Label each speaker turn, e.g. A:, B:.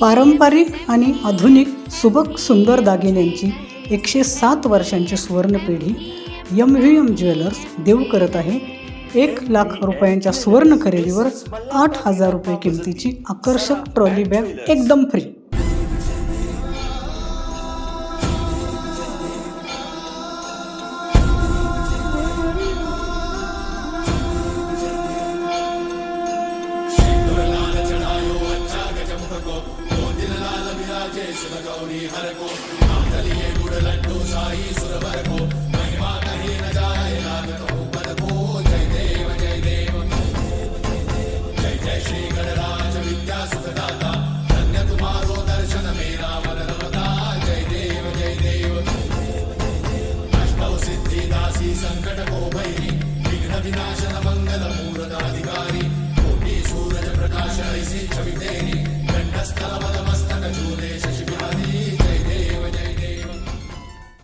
A: पारंपरिक आणि आधुनिक सुबक सुंदर दागिन्यांची एकशे सात वर्षांची सुवर्णपिढी यम व्ही एम ज्वेलर्स देऊ करत आहे. एक लाख रुपयांच्या सुवर्ण खरेदीवर आठ हजार रुपये किमतीची आकर्षक ट्रॉली बॅग एकदम फ्री
B: చేసిన గౌరీ హరకు ఆకలియే గుడలంటూ సాయి సురవరకు మహిమా కహీన జాయ నాగకము ప్రకాశ ఐసి చవితేరి